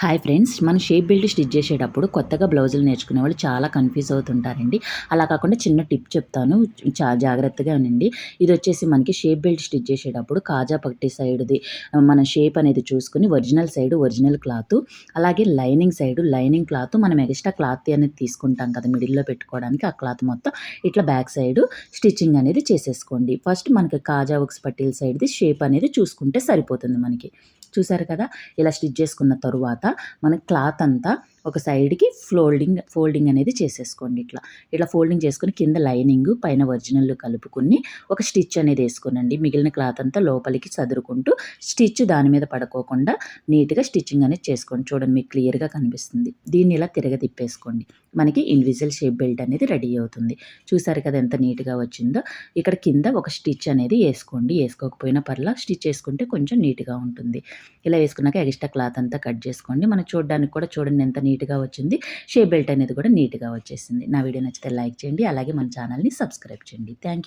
Hi friends మనం shape belt stitch చేసేటప్పుడు కొత్తగా బ్లౌజులు నేర్చుకునే వాళ్ళు చాలా కన్ఫ్యూజ్ అవుతుంటారండి. అలా కాకుండా చిన్న టిప్ చెప్తాను చా జాగ్రత్తగా వినండి ఇది వచ్చేసి మనకి షేప్ బెల్ట్ స్టిచ్ చేసేటప్పుడు కాజా పట్టి సైడ్ది మన షేప్ అనేది చూసుకుని ఒరిజినల్ సైడ్ ఒరిజినల్ క్లాత్ అలాగే లైనింగ్ సైడ్ లైనింగ్ క్లాత్ మనం ఎక్స్ట్రా క్లాత్ అనేది తీసుకుంటాం కదా మిడిల్లో పెట్టుకోవడానికి ఆ క్లాత్ మొత్తం ఇట్లా బ్యాక్ సైడ్ స్టిచ్చింగ్ అనేది చేసేసుకోండి. ఫస్ట్ మనకి కాజా ఉక్స్ పట్టీల సైడ్ది షేప్ అనేది చూసుకుంటే సరిపోతుంది మనకి. చూసారు కదా? ఇలా స్టిచ్ చేసుకున్న తరువాత మన క్లాత్ అంతా ఒక సైడ్కి ఫోల్డింగ్ ఫోల్డింగ్ అనేది చేసేసుకోండి ఇట్లా. ఇట్లా ఫోల్డింగ్ చేసుకుని కింద లైనింగ్ పైన ఒరిజినల్ కలుపుకుని ఒక స్టిచ్ అనేది వేసుకోనండి. మిగిలిన క్లాత్ అంతా లోపలికి చదురుకుంటూ స్టిచ్ దాని మీద పడుకోకుండా నీట్గా స్టిచ్చింగ్ అనేది చేసుకోండి. చూడండి మీకు క్లియర్గా కనిపిస్తుంది. దీన్ని ఇలా తిరగ తిప్పేసుకోండి మనకి ఇన్విజిల్ షేప్ బెల్ట్ అనేది రెడీ అవుతుంది. చూసారు కదా ఎంత నీట్గా వచ్చిందో. ఇక్కడ కింద ఒక స్టిచ్ అనేది వేసుకోండి. వేసుకోకపోయినా పర్లా స్టిచ్ వేసుకుంటే కొంచెం నీట్గా ఉంటుంది. ఇలా వేసుకున్నాక ఎక్స్ట్రా క్లాత్ అంతా కట్ చేసుకోండి. మనం చూడడానికి కూడా చూడండి ఎంత నీట్ నీట్గా వచ్చింది. షే బెల్ట్ అనేది కూడా నీట్గా వచ్చేసింది. నా వీడియో నచ్చితే లైక్ చేయండి. అలాగే మన ఛానల్ని సబ్స్క్రైబ్ చేయండి. Thank you